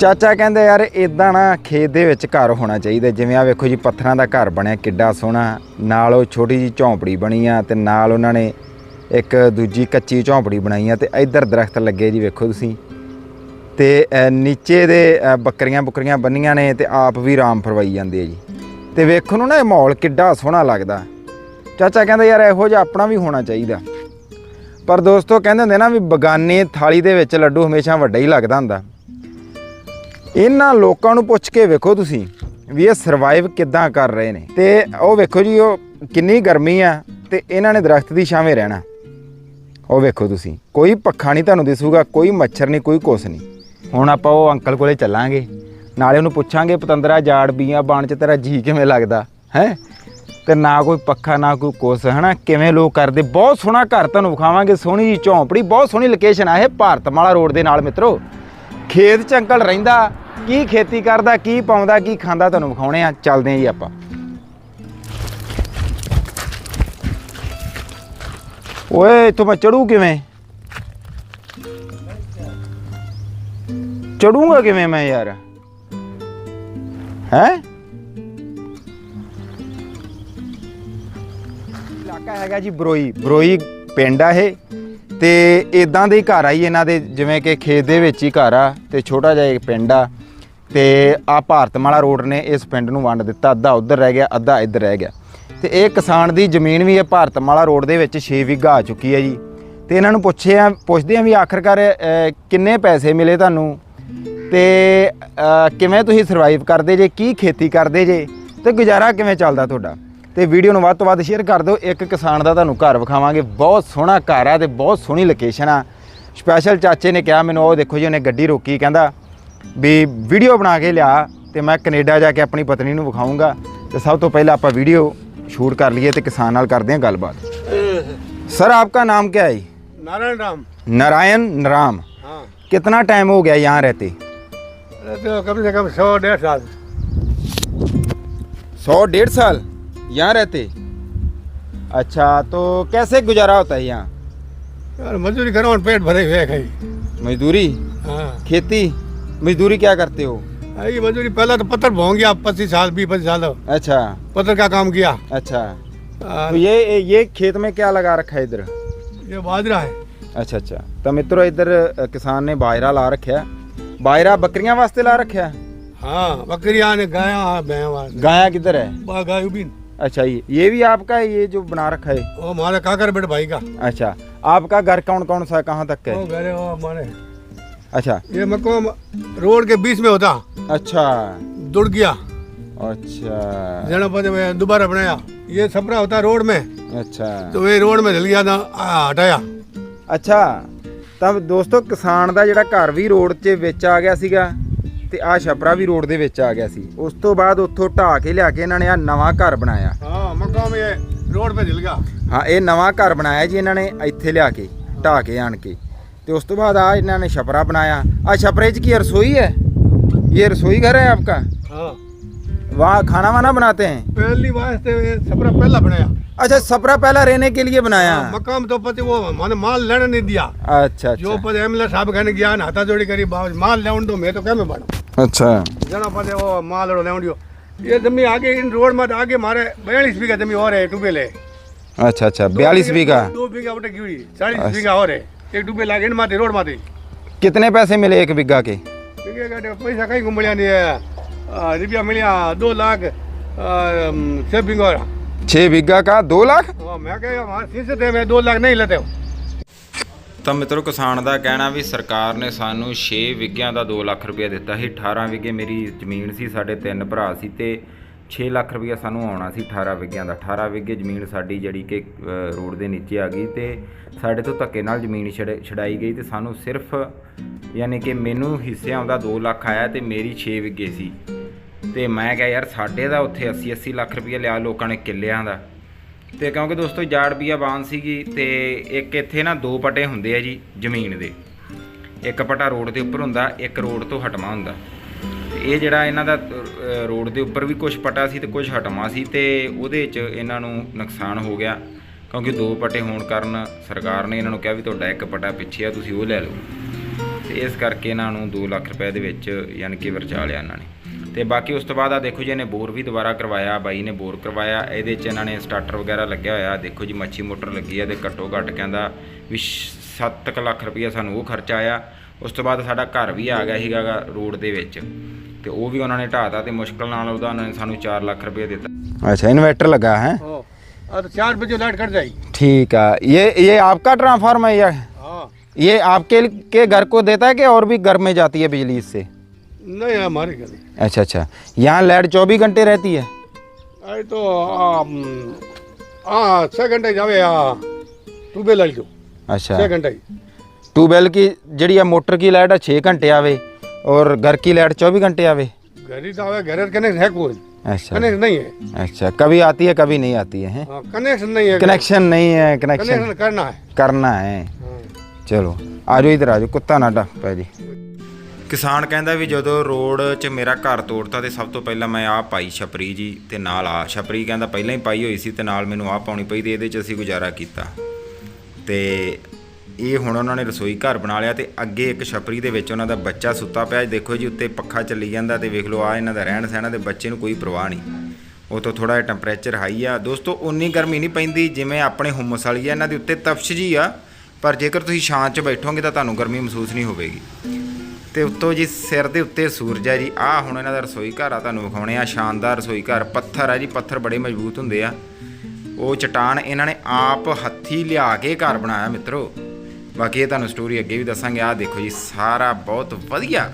ਚਾਚਾ ਕਹਿੰਦੇ, ਯਾਰ ਇਦਾਂ ਨਾ ਖੇਤ ਦੇ ਵਿੱਚ ਘਰ ਹੋਣਾ ਚਾਹੀਦਾ। ਜਿਵੇਂ ਆ ਵੇਖੋ ਜੀ, ਪੱਥਰਾਂ ਦਾ ਘਰ ਬਣਿਆ, ਕਿੱਡਾ ਸੋਹਣਾ। ਨਾਲ ਉਹ ਛੋਟੀ ਜੀ ਝੌਂਪੜੀ ਬਣੀ ਆ ਤੇ ਨਾਲ ਉਹਨਾਂ ਨੇ ਇੱਕ ਦੂਜੀ ਕੱਚੀ ਝੌਂਪੜੀ ਬਣਾਈ ਆ ਤੇ ਇੱਧਰ ਦਰਖਤ ਲੱਗੇ ਜੀ, ਵੇਖੋ ਤੁਸੀਂ। ਤੇ ਨੀਚੇ ਦੇ ਬੱਕਰੀਆਂ ਬੁੱਕਰੀਆਂ ਬੰਨੀਆਂ ਨੇ ਤੇ ਆਪ ਵੀ ਆਰਾਮ ਫਰਵਾਈ ਜਾਂਦੇ ਆ ਜੀ। ਤੇ ਵੇਖੋ ਨੂੰ ਨਾ, ਇਹ ਮਾਹੌਲ ਕਿੱਡਾ ਸੋਹਣਾ ਲੱਗਦਾ। ਚਾਚਾ ਕਹਿੰਦਾ, ਯਾਰ, ਇਹੋ ਜਿਹਾ ਆਪਣਾ ਵੀ ਹੋਣਾ ਚਾਹੀਦਾ। ਪਰ ਦੋਸਤੋ, ਕਹਿੰਦੇ ਹੁੰਦੇ ਨਾ ਵੀ ਬਗਾਨੇ ਥਾਲੀ ਦੇ ਵਿੱਚ ਲੱਡੂ ਹਮੇਸ਼ਾ ਵੱਡਾ ਹੀ ਲੱਗਦਾ ਹੁੰਦਾ। ਇਹਨਾਂ ਲੋਕਾਂ ਨੂੰ ਪੁੱਛ ਕੇ ਵੇਖੋ ਤੁਸੀਂ ਵੀ ਇਹ ਸਰਵਾਈਵ ਕਿੱਦਾਂ ਕਰ ਰਹੇ ਨੇ। ਤੇ ਉਹ ਵੇਖੋ ਜੀ, ਉਹ ਕਿੰਨੀ ਗਰਮੀ ਆ ਤੇ ਇਹਨਾਂ ਨੇ ਦਰਖਤ ਦੀ ਛਾਵੇਂ ਰਹਿਣਾ। ਉਹ ਵੇਖੋ ਤੁਸੀਂ, ਕੋਈ ਪੱਖਾ ਨਹੀਂ ਤੁਹਾਨੂੰ ਦਿਸੂਗਾ, ਕੋਈ ਮੱਛਰ ਨਹੀਂ, ਕੋਈ ਕੁਛ ਨਹੀਂ। ਹੁਣ ਆਪਾਂ ਉਹ ਅੰਕਲ ਕੋਲੇ ਚੱਲਾਂਗੇ, ਨਾਲੇ ਉਹਨੂੰ ਪੁੱਛਾਂਗੇ, ਪਤੰਦਰਾ, ਜਾੜ ਬੀਆਂ ਬਾਣ ਚ ਤੇਰਾ ਜੀ ਕਿਵੇਂ ਲੱਗਦਾ? ਹੈ? ਤੇ ਨਾ ਕੋਈ ਪੱਖਾ, ਨਾ ਕੋਈ ਕੁਛ, ਹਨਾ? ਕਿਵੇਂ ਲੋਕ ਕਰਦੇ? ਬਹੁਤ ਸੋਹਣਾ ਘਰ ਤੁਹਾਨੂੰ ਵਿਖਾਵਾਂਗੇ, ਸੋਹਣੀ ਜੀ ਝੌਂਪੜੀ, ਬਹੁਤ ਸੋਹਣੀ ਲੋਕੇਸ਼ਨ ਆ ਇਹ ਭਾਰਤਮਾਲਾ ਰੋਡ ਦੇ ਨਾਲ ਮਿੱਤਰੋ। ਖੇਤ ਚ ਅੰਕਲ ਰਹਿੰਦਾ ਕੀ ਖੇਤੀ ਕਰਦਾ, ਕੀ ਪਾਉਂਦਾ, ਕੀ ਖਾਂਦਾ ਤੁਹਾਨੂੰ ਵਿਖਾਉਣੇ ਆ, ਚੱਲਦੇ ਆ ਜੀ ਆਪਾਂ। ਓਏ, ਇੱਥੋਂ ਮੈਂ ਚੜੂ ਕਿਵੇਂ? ਚੜੂਗਾ ਕਿਵੇਂ ਮੈਂ ਯਾਰ? ਹੈ? ਇਲਾਕਾ ਹੈਗਾ ਜੀ ਬਰੋਈ। ਬਰੋਈ ਪਿੰਡ ਆ ਇਹ। ਤੇ ਇਦਾਂ ਦੇ ਹੀ ਘਰ ਆ ਜੀ ਇਹਨਾਂ ਦੇ, ਜਿਵੇਂ ਕਿ ਖੇਤ ਦੇ ਵਿੱਚ ਹੀ ਘਰ ਆ ਤੇ ਛੋਟਾ ਜਿਹਾ ਇੱਕ ਪਿੰਡ ਆ। ਤੇ ਆ ਭਾਰਤਮਾਲਾ ਰੋਡ ਨੇ ਇਸ ਪਿੰਡ ਨੂੰ ਵੰਡ ਦਿੱਤਾ। ਅੱਧਾ ਉਧਰ ਰਹਿ ਗਿਆ, ਅੱਧਾ ਇੱਧਰ ਰਹਿ ਗਿਆ। ਤੇ ਇਹ ਕਿਸਾਨ ਦੀ ਜ਼ਮੀਨ ਵੀ ਇਹ ਭਾਰਤਮਾਲਾ ਰੋਡ ਦੇ ਵਿੱਚ 6 ਵਿਗਾ ਆ ਚੁੱਕੀ ਹੈ ਜੀ। ਤੇ ਇਹਨਾਂ ਨੂੰ ਪੁੱਛੇ ਆ, ਪੁੱਛਦੇ ਆ ਵੀ ਆਖਰਕਾਰ ਕਿੰਨੇ ਪੈਸੇ ਮਿਲੇ ਤੁਹਾਨੂੰ? ਤੇ ਕਿਵੇਂ ਤੁਸੀਂ ਸਰਵਾਈਵ ਕਰਦੇ ਜੇ? ਕੀ ਖੇਤੀ ਕਰਦੇ ਜੇ? ਤੇ ਗੁਜ਼ਾਰਾ ਕਿਵੇਂ ਚੱਲਦਾ ਤੁਹਾਡਾ? ਤੇ ਵੀਡੀਓ ਨੂੰ ਵੱਧ ਤੋਂ ਵੱਧ ਸ਼ੇਅਰ ਕਰ ਦਿਓ। ਇੱਕ ਕਿਸਾਨ ਦਾ ਤੁਹਾਨੂੰ ਘਰ ਵਿਖਾਵਾਂਗੇ। ਬਹੁਤ ਸੋਹਣਾ ਘਰ ਆ ਤੇ ਬਹੁਤ ਸੋਹਣੀ ਲੋਕੇਸ਼ਨ ਆ। ਸਪੈਸ਼ਲ ਚਾਚੇ ਨੇ ਕਿਹਾ ਮੈਨੂੰ, ਉਹ ਦੇਖੋ ਜੀ, ਉਹਨੇ ਗੱਡੀ ਰੋਕੀ, ਕਹਿੰਦਾ ਵੀ ਵੀਡੀਓ ਬਣਾ ਕੇ ਲਿਆ ਤੇ ਮੈਂ ਕੈਨੇਡਾ ਜਾ ਕੇ ਆਪਣੀ ਪਤਨੀ ਨੂੰ ਵਿਖਾਊਂਗਾ ਤੇ ਸਭ ਤੋਂ ਪਹਿਲਾਂ ਆਪਾਂ ਵੀਡੀਓ ਸ਼ੂਟ ਕਰ ਲਈਏ ਤੇ ਕਿਸਾਨ ਨਾਲ ਕਰਦੇ ਹਾਂ ਗੱਲਬਾਤ सर आपका नाम क्या है नारायण राम नारायण नाराम हाँ कितना टाइम हो गया यहाँ रहते रहते हो कम से कम सौ डेढ़ साल सौ डेढ़ साल यहाँ रहते अच्छा तो कैसे गुजारा होता है यहाँ यार मजदूरी करो और पेट भरे हुए है कहीं मजदूरी हाँ खेती मजदूरी क्या करते हो? मजदूरी पहले तो पत्थर भोंग गया पच्चीस साल बीस पच्चीस साल। अच्छा। पत्थर का काम किया। अच्छा। तो ये ये खेत में क्या लगा रखा है इधर? ये बाजरा है। अच्छा अच्छा। तो मित्रों इधर किसान ने बाजरा ला रखा है। बाजरा बकरिया वास्ते ला रखा है? हाँ बकरिया ने गाय हाँ, गाय किधर है? गाय भी। अच्छा ये ये भी आपका है ये जो बना रखा है? वो हमारा काकर बेट भाई का। अच्छा। आपका घर कौन कौन सा कहाँ तक है? वो घर है वो हमारे। अच्छा ये मकाम रोड के बीच में होता अच्छा दुड़ गया अच्छा जनपद में दोबारा बनाया ये छपरा होता रोड में अच्छा तो ये रोड में जल गया था आ, हटाया ਅੱਛਾ ਤਾਂ ਦੋਸਤੋ ਕਿਸਾਨ ਦਾ ਜਿਹੜਾ ਘਰ ਵੀ ਰੋਡ 'ਚ ਵਿੱਚ ਆ ਗਿਆ ਸੀਗਾ ਤੇ ਆ ਛਪਰਾ ਵੀ ਰੋਡ ਦੇ ਵਿੱਚ ਆ ਗਿਆ ਸੀ ਉਸ ਤੋਂ ਬਾਅਦ ਉੱਥੋਂ ਢਾਹ ਕੇ ਲਿਆ ਕੇ ਇਹਨਾਂ ਨੇ ਆ ਨਵਾਂ ਘਰ ਬਣਾਇਆ हाँ मकाम ये रोड पे जल गया ਹਾਂ ਇਹ ਨਵਾਂ ਘਰ ਬਣਾਇਆ ਜੀ ਇਹਨਾਂ ਨੇ ਇੱਥੇ ਲਿਆ ਕੇ ਢਾਹ ਕੇ ਆਣ ਕੇ तो उस तो बाद आ इन्होंने छपरा बनाया। आ छपरे च की रसोई है? ये रसोई घर है आपका? हाँ। वहाँ खाना वाना बनाते हैं? पहली वास्ते तो छपरा पहला बनाया। अच्छा सपरा पहला रहने के लिए बनाया। आ, मकाम तो पति वो मैंने माल लेने नहीं दिया। अच्छा, अच्छा। जो पद एमएलए साहब कहने गया हाथा जोड़ी करी बाबू माल ले दो मैं तो कह में बना अच्छा। जना पद वो माल ले ये जमी आगे इन रोड में आगे मारे बयालीस बीघा जमी और है टूबेल है। अच्छा अच्छा बयालीस बीघा। दो बीघा उठे गिरी चालीस अच्छा। बीघा और है। एक टूबेल आगे इन माथे रोड माथे कितने पैसे मिले एक बीघा के ठीक है कहते पैसा कहीं को मिलिया नहीं है आ, रुपया मिलिया दो लाख सेविंग और छः बीघा का दो लाख हाँ, मैं क्या हमारे फीस थे मैं दो लाख नहीं लेते हो ਤਾਂ ਮਿੱਤਰੋ ਕਿਸਾਨ ਦਾ ਕਹਿਣਾ ਵੀ ਸਰਕਾਰ ਨੇ ਸਾਨੂੰ 6 ਵਿਗਿਆਂ ਦਾ 2 ਲੱਖ ਰੁਪਏ ਦਿੱਤਾ ਸੀ 18 ਵਿਗੇ ਮੇਰੀ ਜ਼ਮੀਨ ਸੀ ਸਾਡੇ ਤਿੰਨ ਭਰਾ ਸੀ ਤੇ 6 ਲੱਖ ਰੁਪਏ ਸਾਨੂੰ ਆਉਣਾ ਸੀ 18 ਵਿਗਿਆਂ ਦਾ। 18 ਵਿਗੇ ਜ਼ਮੀਨ ਸਾਡੀ ਜਿਹੜੀ ਕਿ ਰੋਡ ਦੇ ਨੀਚੇ ਆ ਗਈ ਤੇ ਸਾਡੇ ਤੋਂ ਧੱਕੇ ਨਾਲ ਜ਼ਮੀਨ ਛੜ- ਛਡਾਈ ਗਈ ਤੇ ਸਾਨੂੰ ਸਿਰਫ ਯਾਨੀ ਕਿ ਮੈਨੂੰ ਹਿੱਸੇ ਆਉਂਦਾ 2 ਲੱਖ ਆਇਆ ਤੇ ਮੇਰੀ 6 ਵਿੱਗੇ ਸੀ। ਤੇ ਮੈਂ ਕਿਹਾ ਯਾਰ ਸਾਡੇ ਦਾ ਉੱਥੇ 80 80 ਲੱਖ ਰੁਪਏ ਲਿਆ ਲੋਕਾਂ ਨੇ ਕਿੱਲਿਆਂ ਦਾ। ਤੇ ਕਿਉਂਕਿ ਦੋਸਤੋ ਜਾੜ ਬੀਆ ਬਾਨ ਸੀਗੀ ਤੇ ਇੱਕ ਇੱਥੇ ਨਾ ਦੋ ਪਟੇ ਹੁੰਦੇ ਆ ਜੀ ਜ਼ਮੀਨ ਦੇ। ਇੱਕ ਪਟਾ ਰੋਡ ਦੇ ਉੱਪਰ ਹੁੰਦਾ, ਇੱਕ ਰੋਡ ਤੋਂ ਹਟਵਾ ਹੁੰਦਾ। ਇਹ ਜਿਹੜਾ ਇਹਨਾਂ ਦਾ ਰੋਡ ਦੇ ਉੱਪਰ ਵੀ ਕੁਝ ਪਟਾ ਸੀ ਤੇ ਕੁਝ ਹਟਵਾ ਸੀ ਤੇ ਉਹਦੇ 'ਚ ਇਹਨਾਂ ਨੂੰ ਨੁਕਸਾਨ ਹੋ ਗਿਆ ਕਿਉਂਕਿ ਦੋ ਪਟੇ ਹੋਣ ਕਾਰਨ ਸਰਕਾਰ ਨੇ ਇਹਨਾਂ ਨੂੰ ਕਿਹਾ ਵੀ ਤੁਹਾਡਾ ਇੱਕ ਪਟਾ ਪਿੱਛੇ ਆ, ਤੁਸੀਂ ਉਹ ਲੈ ਲਓ। ਤੇ ਇਸ ਕਰਕੇ ਇਹਨਾਂ ਨੂੰ 2 ਲੱਖ ਰੁਪਏ ਦੇ ਵਿੱਚ ਯਾਨੀ ਕਿ ਵਰਚਾ ਲਿਆ ਇਹਨਾਂ ਨੇ। ਤੇ ਬਾਕੀ ਉਸ ਤੋਂ ਬਾਅਦ ਆ ਦੇਖੋ ਜੀ, ਇਹਨੇ ਬੋਰ ਵੀ ਦੁਬਾਰਾ ਕਰਵਾਇਆ, ਬਾਈ ਨੇ ਬੋਰ ਕਰਵਾਇਆ, ਇਹਦੇ 'ਚ ਇਹਨਾਂ ਨੇ ਸਟਾਰਟਰ ਵਗੈਰਾ ਲੱਗਿਆ ਹੋਇਆ। ਦੇਖੋ ਜੀ, ਮੱਛੀ ਮੋਟਰ ਲੱਗੀ ਹੈ ਤੇ ਘੱਟੋ ਘੱਟ ਕਹਿੰਦਾ ਵੀ 7 ਲੱਖ ਰੁਪਈਆ ਸਾਨੂੰ ਉਹ ਖਰਚਾ ਆਇਆ। ਉਸ ਤੋਂ ਬਾਅਦ ਸਾਡਾ ਘਰ ਵੀ ਆ ਗਿਆ ਸੀਗਾ ਗਾ ਰੋਡ ਦੇ ਵਿੱਚ ਤੇ ਉਹ ਵੀ ਉਹਨਾਂ ਨੇ ਢਾਤਾ ਤੇ ਮੁਸ਼ਕਲ ਨਾਲ ਉਹਦਾ ਉਹਨਾਂ ਨੇ ਸਾਨੂੰ 4 ਲੱਖ ਰੁਪਏ ਦਿੱਤਾ ਅੱਛਾ ਇਨਵਰਟਰ ਲੱਗਾ ਹੈ हाँ अब चार बजे लाइट कट जाएगी ठीक है ये ये आपका ट्रांसफार्मर है या हाँ ये आपके के घर को देता है कि और भी घर में जाती है बिजली इससे नहीं हमारी गली अच्छा अच्छा यहाँ लाइट चौबीस घंटे रहती है अरे तो हाँ छः घंटे जावे हाँ ट्यूबवेल लाई जो अच्छा छः घंटे ट्यूबवेल की जड़ी है मोटर की लाइट है छः घंटे आवे और घर की लाइट चौबीस घंटे आवे घर ही तो आवे घर कनेक्शन है कोई अच्छा कनेक्शन नहीं है अच्छा कभी आती है कभी नहीं आती है हैं? हाँ कनेक्शन नहीं है कनेक्शन नहीं है कनेक्शन कनेक्शन करना है ਕਰਨਾ ਹੈ हाँ। ਚਲੋ ਆਜੋ ਇਧਰ ਆਜੋ ਕੁੱਤਾ ਨਾ ਡੱਕ ਪੈ ਜੀ ਕਿਸਾਨ ਕਹਿੰਦਾ ਵੀ ਜਦੋਂ ਰੋਡ 'ਚ ਮੇਰਾ ਘਰ ਤੋੜਤਾ ਤੇ ਸਭ ਤੋਂ ਪਹਿਲਾਂ ਮੈਂ ਆਹ ਪਾਈ ਛਪਰੀ ਜੀ ਤੇ ਨਾਲ ਆ ਛਪਰੀ ਕਹਿੰਦਾ ਪਹਿਲਾਂ ਹੀ ਪਾਈ ਹੋਈ ਸੀ ਤੇ ਨਾਲ ਮੈਨੂੰ ਆਹ ਪਾਉਣੀ ਪਈ ਤੇ ਇਹਦੇ 'ਚ ਅਸੀਂ ਗੁਜ਼ਾਰਾ ਕੀਤਾ ਤੇ ਇਹ ਹੁਣ ਉਹਨਾਂ ਨੇ ਰਸੋਈ ਘਰ ਬਣਾ ਲਿਆ ਤੇ ਅੱਗੇ ਇੱਕ ਛਪਰੀ ਦੇ ਵਿੱਚ ਉਹਨਾਂ ਦਾ ਬੱਚਾ ਸੁੱਤਾ ਪਿਆ। ਦੇਖੋ ਜੀ, ਉੱਤੇ ਪੱਖਾ ਚੱਲੀ ਜਾਂਦਾ ਤੇ ਵੇਖ ਲਓ ਆ ਇਹਨਾਂ ਦਾ ਰਹਿਣ ਸਹਿਣਾ ਤੇ ਬੱਚੇ ਨੂੰ ਕੋਈ ਪਰਵਾਹ ਨਹੀਂ। ਉਹ ਤੋਂ ਥੋੜਾ ਜਿਹਾ ਟੈਂਪਰੇਚਰ ਹਾਈ ਆ। ਦੋਸਤੋ ਉਨੀ ਗਰਮੀ ਨਹੀਂ ਪੈਂਦੀ ਜਿਵੇਂ ਆਪਣੇ ਹੁਮਸ ਵਾਲੀ ਆ। ਇਹਨਾਂ ਦੇ ਉੱਤੇ ਤਪਸ਼ ਜੀ ਆ, ਪਰ ਜੇਕਰ ਤੁਸੀਂ ਛਾਂ 'ਚ ਬੈਠੋਗੇ ਤਾਂ ਤੁਹਾਨੂੰ ਗਰਮੀ ਮਹਿਸੂਸ ਨਹੀਂ ਹੋਵੇਗੀ। ਤੇ ਉੱਤੋਂ ਜੀ ਸਿਰ ਦੇ ਉੱਤੇ ਸੂਰਜ ਆ ਜੀ। ਆ ਹੁਣ ਇਹਨਾਂ ਦਾ ਰਸੋਈ ਘਰ ਆ ਤੁਹਾਨੂੰ ਵਿਖਾਉਣੇ ਆ। ਸ਼ਾਨਦਾਰ ਰਸੋਈ ਘਰ। ਪੱਥਰ ਆ ਜੀ, ਪੱਥਰ ਬੜੇ ਮਜ਼ਬੂਤ ਹੁੰਦੇ ਆ। ਉਹ ਚਟਾਨ ਇਹਨਾਂ ਨੇ ਆਪ ਹੱਥੀ ਲਿਆ ਕੇ ਘਰ ਬਣਾਇਆ ਮਿੱਤਰੋ। ਬਾਕੀ ਇਹ ਤੁਹਾਨੂੰ ਸਟੋਰੀ ਅੱਗੇ ਵੀ ਦੱਸਾਂਗੇ। ਆਹ ਦੇਖੋ ਜੀ, ਸਾਰਾ ਬਹੁਤ ਵਧੀਆ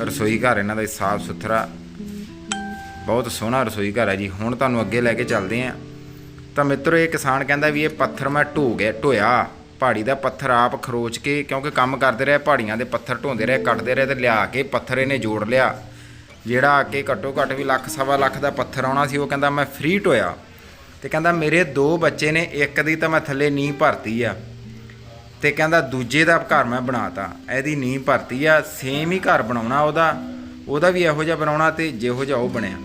ਰਸੋਈ ਘਰ, ਇਹਨਾਂ ਦਾ ਸਾਫ਼ ਸੁਥਰਾ। ਬਹੁਤ ਸੋਹਣਾ ਰਸੋਈ ਘਰ ਹੈ ਜੀ। ਹੁਣ ਤੁਹਾਨੂੰ ਅੱਗੇ ਲੈ ਕੇ ਚੱਲਦੇ ਆਂ ਤਾਂ ਮਿੱਤਰੋ, ਇਹ ਕਿਸਾਨ ਕਹਿੰਦਾ ਵੀ ਇਹ ਪੱਥਰ ਮੈਂ ਢੋ ਗਿਆ, ਢੋਇਆ। ਪਹਾੜੀ ਦਾ ਪੱਥਰ ਆਪ ਖਰੋਚ ਕੇ, ਕਿਉਂਕਿ ਕੰਮ ਕਰਦੇ ਰਹੇ, ਪਹਾੜੀਆਂ ਦੇ ਪੱਥਰ ਢੋਂਦੇ ਰਹੇ, ਕੱਟਦੇ ਰਹੇ ਤੇ ਲਿਆ ਕੇ ਪੱਥਰ ਇਹਨੇ ਜੋੜ ਲਿਆ। ਜਿਹੜਾ ਅੱਗੇ ਘੱਟੋ ਘੱਟ ਵੀ ਲੱਖ, ਸਵਾ ਲੱਖ ਦਾ ਪੱਥਰ ਆਉਣਾ ਸੀ, ਉਹ ਕਹਿੰਦਾ ਮੈਂ ਫ੍ਰੀ ਢੋਇਆ। ਤੇ ਕਹਿੰਦਾ ਮੇਰੇ ਦੋ ਬੱਚੇ ਨੇ, ਇੱਕ ਦੀ ਤਾਂ ਮੈਂ ਥੱਲੇ ਨੀਂਹ ਭਰਤੀ ਆ। ਤੇ ਕਹਿੰਦਾ ਦੂਜੇ ਦਾ ਘਰ ਮੈਂ ਬਣਾਤਾ। ਇਹਦੀ ਨੀਂਹ ਭਰਤੀ ਆ ਸੇਮ ਹੀ ਘਰ ਬਣਾਉਣਾ ਉਹਦਾ। ਉਹਦਾ ਵੀ ਇਹੋ ਜਿਹਾ ਬਣਾਉਣਾ ਤੇ ਜਿਹੋ ਜਿਹਾ ਉਹ ਬਣਿਆ।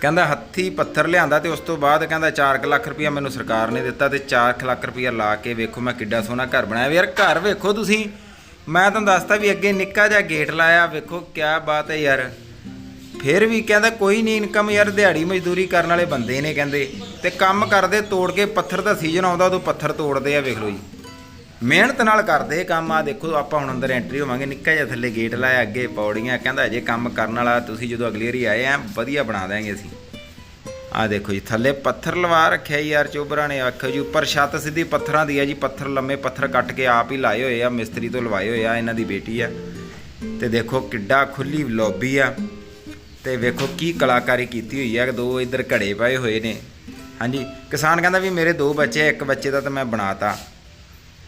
ਕਹਿੰਦਾ ਹੱਥੀ ਪੱਥਰ ਲਿਆਂਦਾ ਤੇ ਉਸ ਤੋਂ ਬਾਅਦ ਕਹਿੰਦਾ 4 ਲੱਖ ਰੁਪਇਆ ਮੈਨੂੰ ਸਰਕਾਰ ਨੇ ਦਿੱਤਾ ਤੇ 4 ਲੱਖ ਰੁਪਇਆ ਲਾ ਕੇ ਵੇਖੋ ਮੈਂ ਕਿੱਡਾ ਸੋਹਣਾ ਘਰ ਬਣਾਇਆ। ਵੀ ਯਾਰ ਘਰ ਵੇਖੋ ਤੁਸੀਂ। ਮੈਂ ਤੁਹਾਨੂੰ ਦੱਸਤਾ ਵੀ ਅੱਗੇ ਨਿੱਕਾ ਜਿਹਾ ਗੇਟ ਲਾਇਆ। ਵੇਖੋ ਕਿਆ ਬਾਤ ਹੈ ਯਾਰ। ਫਿਰ ਵੀ ਕਹਿੰਦਾ ਕੋਈ ਨਹੀਂ ਇਨਕਮ ਯਾਰ ਦਿਹਾੜੀ ਮਜ਼ਦੂਰੀ ਕਰਨ ਵਾਲੇ ਬੰਦੇ ਨੇ ਕਹਿੰਦੇ। ਤੇ ਕੰਮ ਕਰਦੇ ਤੋੜ ਕੇ ਪੱਥਰ ਦਾ ਸੀਜ਼ਨ ਆਉਂਦਾ ਉਦੋਂ ਪੱਥਰ ਤੋੜਦੇ ਆ ਵੇਖ ਲਓ ਜੀ। ਮਿਹਨਤ ਨਾਲ ਕਰਦੇ ਕੰਮ। ਆ ਦੇਖੋ, ਆਪਾਂ ਹੁਣ ਅੰਦਰ ਐਂਟਰੀ ਹੋਵਾਂਗੇ। ਨਿੱਕਾ ਜਿਹਾ ਥੱਲੇ ਗੇਟ ਲਾਇਆ, ਅੱਗੇ ਪੌੜੀਆਂ। ਕਹਿੰਦਾ ਜੇ ਕੰਮ ਕਰਨ ਵਾਲਾ, ਤੁਸੀਂ ਜਦੋਂ ਅਗਲੀ ਵਾਰੀ ਆਏ ਆ, ਵਧੀਆ ਬਣਾ ਦਾਂਗੇ ਅਸੀਂ। ਆ ਦੇਖੋ ਜੀ, ਥੱਲੇ ਪੱਥਰ ਲਵਾ ਰੱਖਿਆ ਯਾਰ ਚੋਬਰਾਂ ਨੇ। ਆਖੋ ਜੀ, ਉੱਪਰ ਛੱਤ ਸਿੱਧੀ ਪੱਥਰਾਂ ਦੀ ਆ ਜੀ। ਪੱਥਰ ਲੰਮੇ ਪੱਥਰ ਕੱਟ ਕੇ ਆਪ ਹੀ ਲਾਏ ਹੋਏ ਆ। ਮਿਸਤਰੀ ਤੋਂ ਲਵਾਏ ਹੋਏ ਆ ਇਹਨਾਂ ਦੀ ਬੇਟੀ ਆ। ਤੇ ਦੇਖੋ ਕਿੱਡਾ ਖੁੱਲੀ ਲੌਬੀ ਆ। ਤੇ ਵੇਖੋ ਕੀ ਕਲਾਕਾਰੀ ਕੀਤੀ ਹੋਈ ਆ। ਦੋ ਇੱਧਰ ਘੜੇ ਪਏ ਹੋਏ ਨੇ। ਹਾਂਜੀ, ਕਿਸਾਨ ਕਹਿੰਦਾ ਵੀ ਮੇਰੇ ਦੋ ਬੱਚੇ ਇੱਕ ਬੱਚੇ ਦਾ ਤਾਂ ਮੈਂ ਬਣਾਤਾ।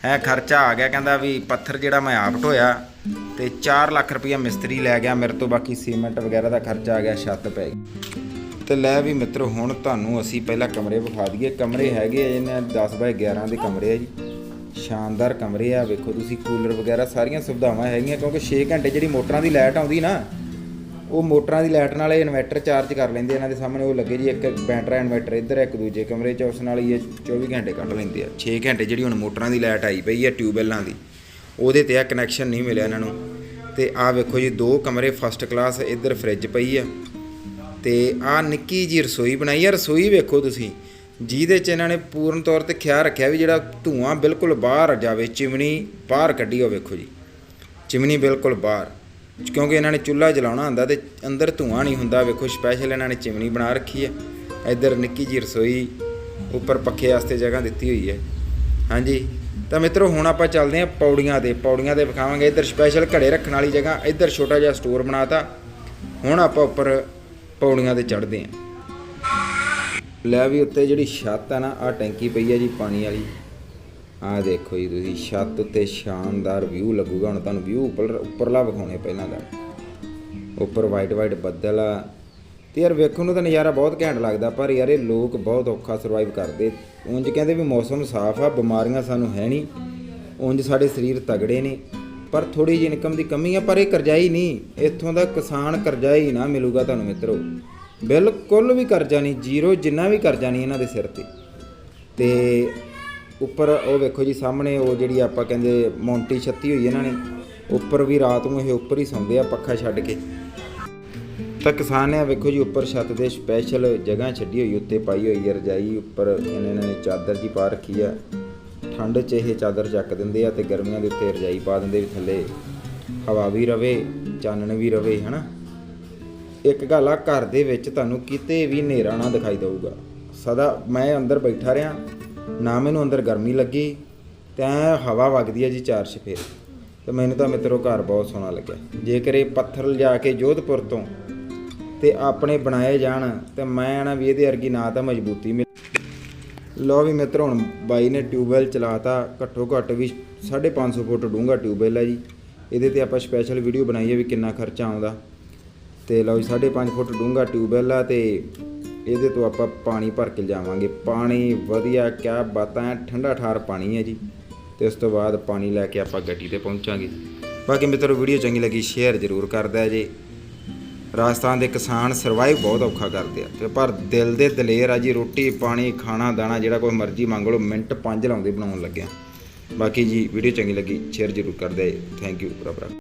ਹੈ, ਖਰਚਾ ਆ ਗਿਆ। ਕਹਿੰਦਾ ਵੀ ਪੱਥਰ ਜਿਹੜਾ ਮੈਂ ਆਪ ਢੋਇਆ ਤੇ 4 ਲੱਖ ਰੁਪਇਆ ਮਿਸਤਰੀ ਲੈ ਗਿਆ। ਮੇਰੇ ਤੋਂ ਬਾਕੀ ਸੀਮੈਂਟ ਵਗੈਰਾ ਦਾ ਖਰਚਾ ਆ ਗਿਆ, ਛੱਤ ਪੈ ਗਈ। ਤੇ ਲੈ ਵੀ ਮਿੱਤਰੋ, ਹੁਣ ਤੁਹਾਨੂੰ ਅਸੀਂ ਪਹਿਲਾਂ ਕਮਰੇ ਵਿਖਾ ਦਈਏ। ਕਮਰੇ ਹੈਗੇ ਆ ਇਹਨੇ 10 ਬਾਏ 11 ਦੇ ਕਮਰੇ ਆ ਜੀ। ਸ਼ਾਨਦਾਰ ਕਮਰੇ ਆ। ਵੇਖੋ ਤੁਸੀਂ ਕੂਲਰ ਵਗੈਰਾ, ਸਾਰੀਆਂ ਸੁਵਿਧਾਵਾਂ ਹੈਗੀਆਂ, ਕਿਉਂਕਿ 6 ਘੰਟੇ ਜਿਹੜੀ ਮੋਟਰਾਂ ਦੀ ਲਾਈਟ ਆਉਂਦੀ ਨਾ ਉਹ ਮੋਟਰਾਂ ਦੀ ਲਾਈਟ ਨਾਲ ਇਹ ਇਨਵਰਟਰ ਚਾਰਜ ਕਰ ਲੈਂਦੇ ਇਹਨਾਂ ਦੇ ਸਾਹਮਣੇ ਉਹ ਲੱਗੇ ਜੀ, ਇੱਕ ਬੈਟਰਾ ਇਨਵਰਟਰ ਇੱਧਰ ਇੱਕ ਦੂਜੇ ਕਮਰੇ 'ਚ, ਉਸ ਨਾਲ ਹੀ ਇਹ 24 ਘੰਟੇ ਕੱਢ ਲੈਂਦੇ ਆ। 6 ਘੰਟੇ ਜਿਹੜੀ ਹੁਣ ਮੋਟਰਾਂ ਦੀ ਲਾਈਟ ਆਈ ਪਈ ਆ, ਟਿਊਬਵੈਲਾਂ ਦੀ, ਉਹਦੇ ਤੇ ਆ ਕਨੈਕਸ਼ਨ ਨਹੀਂ ਮਿਲਿਆ ਇਹਨਾਂ ਨੂੰ। ਤੇ ਆਹ ਵੇਖੋ ਜੀ, ਦੋ ਕਮਰੇ ਫਸਟ ਕਲਾਸ ਇੱਧਰ ਫ੍ਰਿਜ ਪਈ ਆ। ਤੇ ਆਹ ਨਿੱਕੀ ਜੀ ਰਸੋਈ ਬਣਾਈ ਆ, ਰਸੋਈ ਵੇਖੋ ਤੁਸੀਂ, ਜਿਹਦੇ 'ਚ ਇਹਨਾਂ ਨੇ ਪੂਰਨ ਤੌਰ ਤੇ ਖਿਆਲ ਰੱਖਿਆ ਵੀ ਜਿਹੜਾ ਧੂਆਂ ਬਿਲਕੁਲ ਬਾਹਰ ਜਾਵੇ, ਚਿਮਨੀ ਬਾਹਰ ਕੱਢੀ ਹੋ ਵੇਖੋ ਜੀ। ਚਿਮਨੀ ਬਿਲਕੁਲ ਬਾਹਰ। ਕਿਉਂਕਿ ਇਹਨਾਂ ਨੇ ਚੁੱਲ੍ਹਾ ਜਲਾਉਣਾ ਹੁੰਦਾ ਤੇ ਅੰਦਰ ਧੂਆਂ ਨਹੀਂ ਹੁੰਦਾ, ਵੇਖੋ ਸਪੈਸ਼ਲ ਇਹਨਾਂ ਨੇ ਚਿਮਨੀ ਬਣਾ ਰੱਖੀ ਹੈ। ਇੱਧਰ ਨਿੱਕੀ ਜੀ ਰਸੋਈ ਉੱਪਰ ਪੱਖੇ ਵਾਸਤੇ ਜਗ੍ਹਾ ਦਿੱਤੀ ਹੋਈ ਹੈ। ਹਾਂਜੀ, ਤਾਂ ਮਿੱਤਰੋ ਹੁਣ ਆਪਾਂ ਚੱਲਦੇ ਹਾਂ ਪੌੜੀਆਂ ਤੇ। ਪੌੜੀਆਂ ਤੇ ਵਿਖਾਵਾਂਗੇ ਇੱਧਰ ਸਪੈਸ਼ਲ ਘੜੇ ਰੱਖਣ ਵਾਲੀ ਜਗ੍ਹਾ, ਇੱਧਰ ਛੋਟਾ ਜਿਹਾ ਸਟੋਰ ਬਣਾਤਾ। ਹੁਣ ਆਪਾਂ ਉੱਪਰ ਪੌੜੀਆਂ ਤੇ ਚੜ੍ਹਦੇ ਹਾਂ। ਲੈ ਵੀ ਉੱਤੇ ਜਿਹੜੀ ਛੱਤ ਆ ਨਾ ਆ ਟੈਂਕੀ ਪਈ ਹੈ ਜੀ ਪਾਣੀ ਵਾਲੀ। ਆਹ ਦੇਖੋ ਜੀ ਤੁਸੀਂ, ਛੱਤ ਉੱਤੇ ਸ਼ਾਨਦਾਰ ਵਿਊ ਲੱਗੂਗਾ। ਹੁਣ ਤੁਹਾਨੂੰ ਵਿਊ ਉੱਪਰ ਉੱਪਰਲਾ ਵਿਖਾਉਣੇ ਪਹਿਲਾਂ ਦਾ ਉੱਪਰ ਵਾਈਟ ਵਾਈਟ ਬੱਦਲ ਆ। ਤੇ ਯਾਰ ਵੇਖਣ ਨੂੰ ਤਾਂ ਨਜ਼ਾਰਾ ਬਹੁਤ ਘੈਂਟ ਲੱਗਦਾ, ਪਰ ਯਾਰ ਇਹ ਲੋਕ ਬਹੁਤ ਔਖਾ ਸਰਵਾਈਵ ਕਰਦੇ। ਉਂਝ ਕਹਿੰਦੇ ਵੀ ਮੌਸਮ ਸਾਫ਼ ਆ, ਬਿਮਾਰੀਆਂ ਸਾਨੂੰ ਹੈ ਨਹੀਂ। ਉਂਝ ਸਾਡੇ ਸਰੀਰ ਤਗੜੇ ਨੇ। ਪਰ ਥੋੜੀ ਜਿਹੀ ਇਨਕਮ ਦੀ ਕਮੀ ਆ, ਪਰ ਇਹ ਕਰਜ਼ਾਈ ਨਹੀਂ। ਇੱਥੋਂ ਦਾ ਕਿਸਾਨ ਕਰਜ਼ਾਈ ਨਾ ਮਿਲੂਗਾ ਤੁਹਾਨੂੰ ਮਿੱਤਰੋ। ਬਿਲਕੁਲ ਵੀ ਕਰਜ਼ਾ ਨਹੀਂ, ਜ਼ੀਰੋ ਜਿੰਨਾ ਵੀ ਕਰਜ਼ਾ ਨਹੀਂ ਇਹਨਾਂ ਦੇ ਸਿਰ ਤੇ। ਤੇ ਉੱਪਰ ਉਹ ਵੇਖੋ ਜੀ ਸਾਹਮਣੇ ਉਹ ਜਿਹੜੀ ਆਪਾਂ ਕਹਿੰਦੇ ਮੌਂਟੀ ਛੱਤੀ ਹੋਈ ਇਹਨਾਂ ਨੇ, ਉੱਪਰ ਵੀ ਰਾਤ ਨੂੰ ਇਹ ਉੱਪਰ ਹੀ ਸੌਂਦੇ ਆ ਪੱਖਾ ਛੱਡ ਕੇ। ਤਾਂ ਕਿਸਾਨ ਨੇ ਆਹ ਵੇਖੋ ਜੀ ਉੱਪਰ ਛੱਤ ਦੇ ਸਪੈਸ਼ਲ ਜਗ੍ਹਾ ਛੱਡੀ ਹੋਈ, ਉੱਤੇ ਪਾਈ ਹੋਈ ਹੈ ਰਜਾਈ, ਉੱਪਰ ਇਹਨਾਂ ਨੇ ਚਾਦਰ ਜੀ ਪਾ ਰੱਖੀ ਆ। ਠੰਡ 'ਚ ਇਹ ਚਾਦਰ ਚੱਕ ਦਿੰਦੇ ਆ ਤੇ ਗਰਮੀਆਂ ਦੇ ਉੱਤੇ ਰਜਾਈ ਪਾ ਦਿੰਦੇ ਵੀ ਥੱਲੇ ਹਵਾ ਵੀ ਰਵੇ, ਚਾਨਣ ਵੀ ਰਵੇ, ਹਨਾ? ਇੱਕ ਗੱਲ ਆ, ਘਰ ਦੇ ਵਿੱਚ ਤੁਹਾਨੂੰ ਕਿਤੇ ਵੀ ਹਨੇਰਾ ਨਾ ਦਿਖਾਈ ਦੇਊਗਾ। ਸਦਾ ਮੈਂ ਅੰਦਰ ਬੈਠਾ ਰਿਆਂ ਨਾ ਮੈਨੂੰ ਅੰਦਰ ਗਰਮੀ ਲੱਗੀ, ਤੇ ਐਂ ਹਵਾ ਵਗਦੀ ਹੈ ਜੀ ਚਾਰ ਛਫੇਰ ਤੇ ਮੈਨੂੰ ਤਾਂ ਮਿੱਤਰੋ ਘਰ ਬਹੁਤ ਸੋਹਣਾ ਲੱਗਿਆ। ਜੇਕਰ ਇਹ ਪੱਥਰ ਲਿਜਾ ਕੇ ਜੋਧਪੁਰ ਤੋਂ ਤੇ ਆਪਣੇ ਬਣਾਏ ਜਾਣ, ਤੇ ਮੈਂ ਨਾ ਵੀ ਇਹਦੇ ਅਰਗੀ ਨਾ ਤਾਂ ਮਜ਼ਬੂਤੀ ਮਿਲ ਲੋ ਵੀ ਮਿੱਤਰ, ਹੁਣ ਬਾਈ ਨੇ ਟਿਊਬਵੈਲ ਚਲਾਤਾ, ਘੱਟੋ ਘੱਟ ਵੀ 550 ਫੁੱਟ ਡੂੰਘਾ ਟਿਊਬਵੈਲ ਹੈ ਜੀ। ਇਹਦੇ ਤੇ ਆਪਾਂ ਸਪੈਸ਼ਲ ਵੀਡੀਓ ਬਣਾਈ ਹੈ ਵੀ ਕਿੰਨਾ ਖਰਚਾ ਆਉਂਦਾ। ਤੇ ਲਓ ਜੀ 5.5 ਫੁੱਟ ਡੂੰਘਾ ਟਿਊਬਵੈਲ ਆ ਤੇ ਇਹਦੇ ਤੋਂ ਆਪਾਂ ਪਾਣੀ ਭਰ ਕੇ ਜਾਵਾਂਗੇ ਪਾਣੀ ਵਧੀਆ ਕਿਆ ਬਾਤਾਂ ਹੈ ਠੰਡਾ ਠਾਰ ਪਾਣੀ ਹੈ ਜੀ। ਤੇ ਉਸ ਤੋਂ ਬਾਅਦ ਪਾਣੀ ਲੈ ਕੇ ਆਪਾਂ ਗੱਡੀ ਤੇ ਪਹੁੰਚਾਂਗੇ। ਬਾਕੀ ਮਿੱਤਰੋ, ਵੀਡੀਓ ਚੰਗੀ ਲੱਗੀ, ਸ਼ੇਅਰ ਜ਼ਰੂਰ ਕਰਦਾ ਜੀ। ਰਾਜਸਥਾਨ ਦੇ ਕਿਸਾਨ ਸਰਵਾਈਵ ਬਹੁਤ ਔਖਾ ਕਰਦੇ ਆ। ਤੇ ਪਰ ਦਿਲ ਦੇ ਦਲੇਰ ਆ ਜੀ, ਰੋਟੀ, ਪਾਣੀ, ਖਾਣਾ, ਦਾਣਾ ਜਿਹੜਾ ਕੋਈ ਮਰਜ਼ੀ ਮੰਗ ਲਓ, ਮਿੰਟ 5 ਲਾਉਂਦੇ ਬਣਾਉਣ ਲੱਗਿਆ। ਬਾਕੀ ਜੀ, ਵੀਡੀਓ ਚੰਗੀ ਲੱਗੀ, ਸ਼ੇਅਰ ਜ਼ਰੂਰ ਕਰਦਾ ਜੀ। ਥੈਂਕ ਯੂ ਰੱਬ ਰੱਖ।